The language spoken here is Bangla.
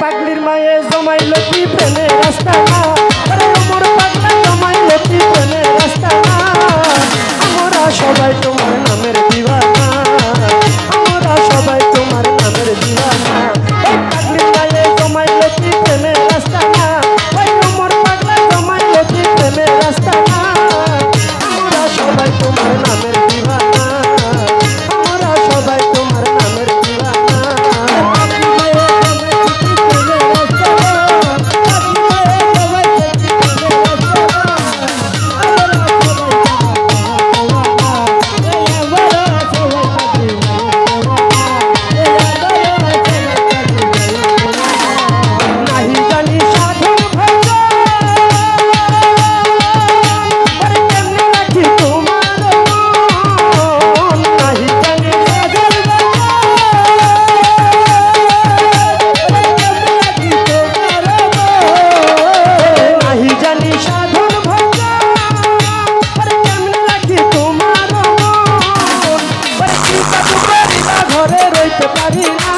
পাগলির মায়ে জমাইল কি ফেলে রাস্তা ঘরে রইতে পারি না